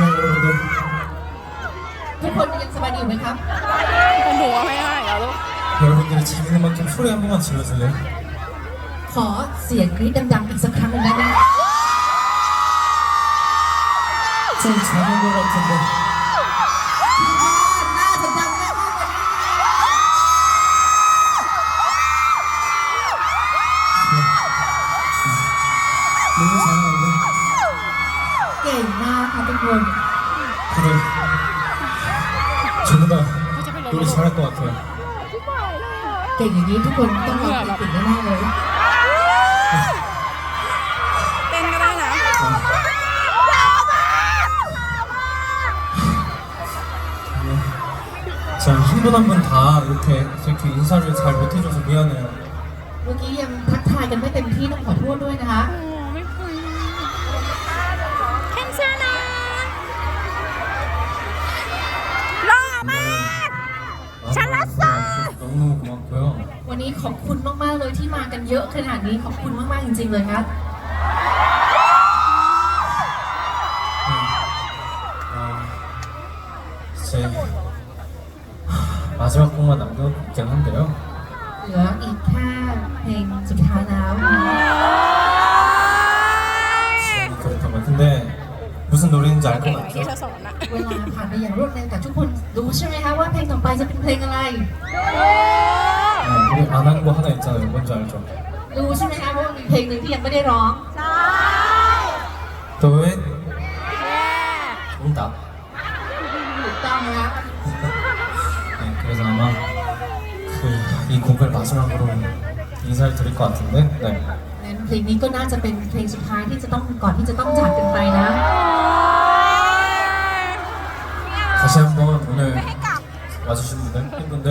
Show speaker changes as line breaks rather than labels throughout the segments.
นายโอรดม
ทุกคนยังสบายดีอยู่ไหมครับ
หนูไม่ให้เหรอลูก
여러분들이 자기 음악 좀 소리 한 번만 질러줄래 요?
ขอเสียงกรี๊ดดังๆอีกสักครั้งหนึ่งได้ไหม
좀 작은 것 같은데
น่าจะดังมากกว่านี้
너무 잘하
เก่งมากค่ะทุกคน
다들 전부 다 노래 잘할 것 같아요
เก่งอย่างนี้ทุกคนต้องร้องเพลงเก่งแน่ๆเลย
เต้นก็ได้นะ
자, 한 분 한 분 다 이렇게 이렇게 인사를 잘 못해줘서 미안해요
เมื่อกี้ยังทักทายกันไม่เต็มที่ต้องขอโทษด้วยนะคะ วันนี้ขอบคุณมากๆเลยที่มากันเยอะขนาดนี้ขอบคุณมากๆจริงๆเลยครับ
어, 이제 마지막 곡만 남겨놓긴 한데요
เหลืออีกแค่เพลงสุดท้ายแล้ว
시간이 그렇다면 근데 무슨 노래인지 알
เก่
것
งที่
같죠?
เธอสอนนะ
เวลาผ่านไปอย่างรวดเร็วแต่ทุกคนรู้ใช่ไหมคะว่าเพลงต่อไปจะเป็นเพลงอะไร
네, 우리 안 한 거 하나 있잖아요 뭔지 알죠?
รู้ใช่ไหมคะว่ามีเพลงหนึ่งที่ยังไม่ได้ร้อง
도에 정답
ถูกต้องนะคะ
네, 그래서 아마 그 이 곡을 마지막으로 인사를 드릴 것 같은데 네.
งั้นเพลงนี้ก็น่าจะเป็นเพลงสุดท้ายที่จะต้องก่อนที่จะต้องจากกันไปนะ
다시 한번 오늘 와주신 분들 팬분들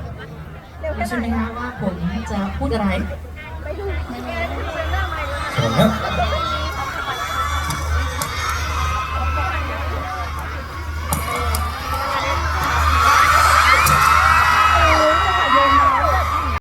ใช่ไหมคะว่าผมจะพูดอะไร
ไม่รู้ ไม่รู้